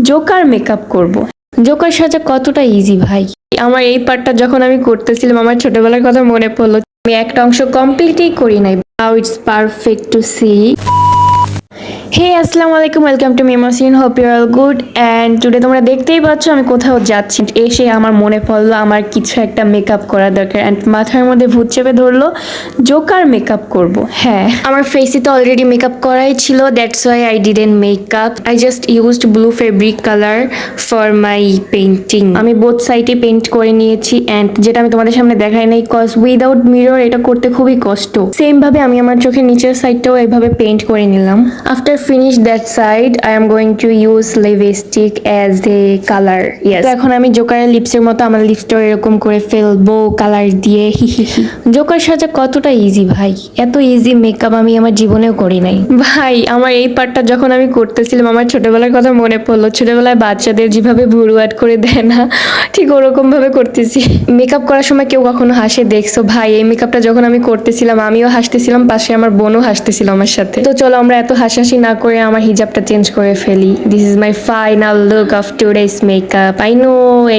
Joker makeup করব। Joker সাজা কতটা ইজি ভাই? আমার এই পার্টটা যখন আমি করতেছিলাম, আমার ছোটবেলার কথা মনে পড়ল। আমি একটা অংশ কমপ্লিটই করি নাই। How it's perfect to see hey আসসালামু আলাইকুম welcome to মেমাসিন hope you all good and today তোমরা দেখতেই পাচ্ছ, আমি কোথাও যাচ্ছি এসে আমার মনে পড়ল, আমার কিছু একটা মেকআপ করা দরকার। অ্যান্ড মাথার মধ্যে ভূত চেপে ধরলো জোকার মেকআপ করব। হ্যাঁ। আমার ফেসে তো অলরেডি মেকআপ করাই ছিল that's why I didn't makeup I just used blue fabric colour for my painting আমি বোথ সাইডে পেন্ট করে নিয়েছি অ্যান্ড যেটা আমি তোমাদের সামনে দেখাই নাই কজ উইদাউট মিরর এটা করতে খুবই কষ্ট। সেমভাবে আমি আমার চোখের নিচের সাইডটাও এইভাবে পেন্ট করে নিলাম। After finish that side I am going to use lipstick as a colour yes এখন আমি জোকারের লিপসের মতো আমার লিপসটাও এরকম করে ফেলব কালার দিয়ে জোকার সাজা কতটা ইজি ভাই? এত ইজি মেকআপ আমি আমার জীবনেও করি নাই। ভাই আমার এই পার্টটা যখন আমি করতেছিলাম আমার ছোটবেলার কথা মনে পড়ল। ছোটবেলায় বাচ্চাদের যেভাবে ভুরু আট করে দেয় না ঠিক ওরকম ভাবে করতেছি। মেকআপ করার সময় কেউ কখনো হাসে দেখছ ভাই এই মেকআপটা যখন আমি করতেছিলাম আমিও হাসতেছিলাম পাশে আমার বোনও হাসতেছিল আমার সাথে। তো চলো আমরা এত হাসাহাসি না করে আমার হিজাবটা চেঞ্জ করে ফেলি। This is my final look of today's makeup I know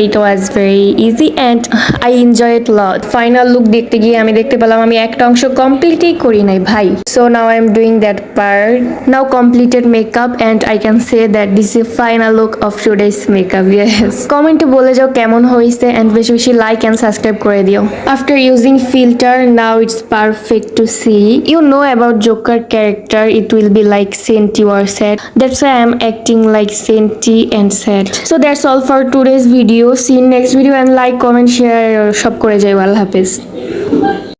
it was very easy and I enjoy it lot final look দেখতে গিয়ে আমি দেখতে পেলাম আমি একটা অংশ কমপ্লিটই করি নাই ভাই। So now I am doing that part now completed makeup and I can say that this is final look of today's makeup yes কমেন্টে বলে যাও কেমন হয়েছে অ্যান্ড বেশি বেশি লাইক অ্যান্ড সাবস্ক্রাইব করে দিও। After using filter now it's perfect to see you know about joker character it will be like Senti or sad. That's why I'm acting like Senti and sad. So that's all for today's video. See you next video and like, comment, share shop করে jai আল্লাহ হাফেজ